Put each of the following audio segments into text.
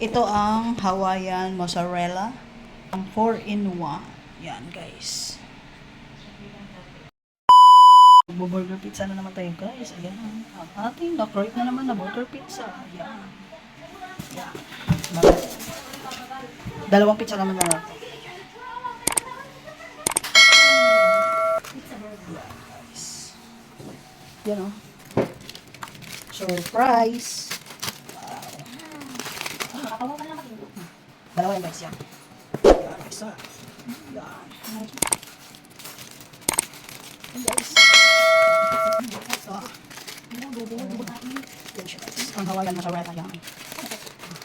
Ito ang Hawaiian mozzarella. Ang 4-in-1. Yan, guys. Burger pizza na naman tayo, guys. Ayan. Ang ating na-create na naman na burger pizza. Ayan. Ayan. Dalawang pizza naman na natin. Yan, oh. Surprise! Dalawa yan guys, yan. Yan, isa. Yan. Yan guys. Guys.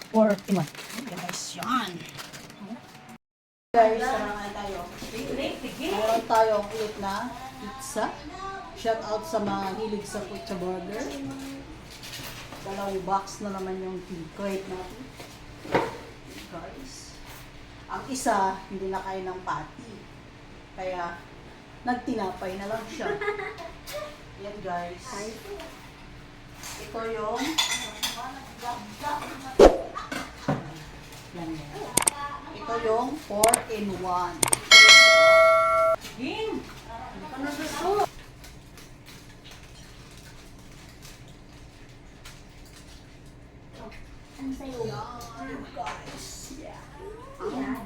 Or in one. Guys, yan. Guys, sarang tayo. Meron tayong ulit na pizza. Shout out sa mga hilig sa pizza burger. Dalawang box na naman yung crate natin guys. Ang isa, hindi na kaya ng patty. Kaya, nagtinapay na lang siya. Yan guys. Ito yung yan yan. Ito yung 4 in 1. Game! Ano gusto? Ang sayo. Yan guys. Yeah. Yan.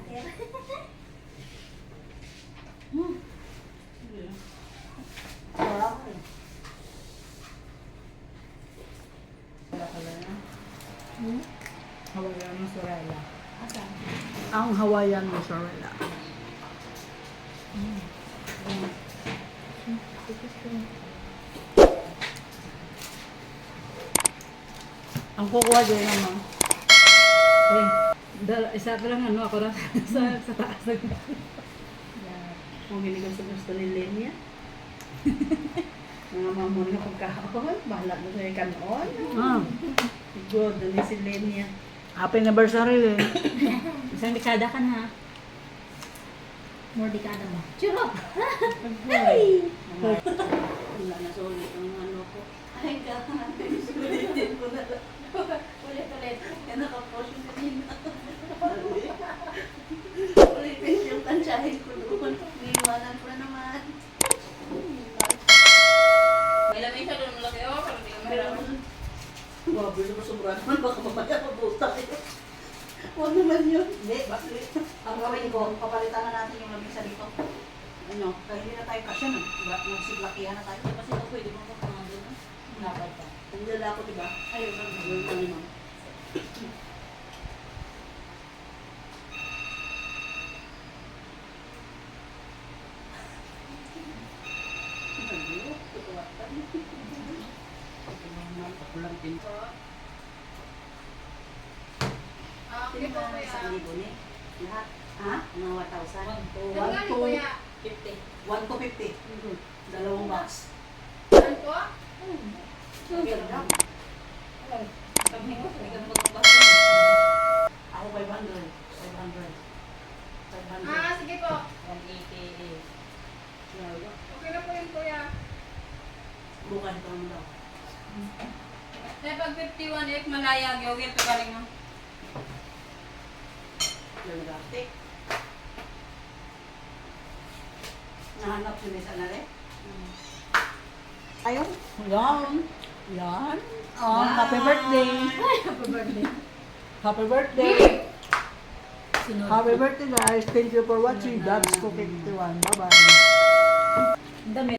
Sarap. Hawaiian mozzarella. Asan? Ang Hawaiian mozzarella. Ang kukuha din naman. Eh, dal isa pa lang ano ako na sa, sa taas. Kung hindi gusto gusto ni Lenya. Mga mamon na pagkahon. Bahala na sa kanon. Ah, Good na ni si Lenya. happy anniversary din. Isang dekada ka na. More dekada ba? Churro! Wala na sulit ang ano ko. Ay, kakakit. Sulitin ko na lang. Nakapost yung kanina. Ulitin yung tansyahin ko doon. Niiwanan ko na naman. May lamig siya doon malaki oh, pero hindi ka mahirapan. Wabi na sobra naman. Baka mamaya mabuta yun. Huwag naman yun. Hindi, bakit? Ang gawin ko, papalitan na natin yung lamisa dito. Ano, kaya na tayo kasya na. Diba? Nagsiglakihan na tayo. Kasi ito pwede mo ah. Lapad pa. Ang dala ko, diba? Ayun, ang okay po kuya. Sa libo ni. Lahat. Ha? Mga 1,000. One to One Ano nga ni to- kuya? 50. 1 to 50. Dalawang box. Ano po? Okay lang. Bukan ka daw. Eh, pag 51 eh, malaya, gawin ito galing mo. Lalagate. Nahanap yun isa na. Ayun. Yan. Yan. Oh, happy birthday. Happy birthday. Happy birthday. Happy birthday guys. Thank you for watching. That's Cooking 51. Bye-bye.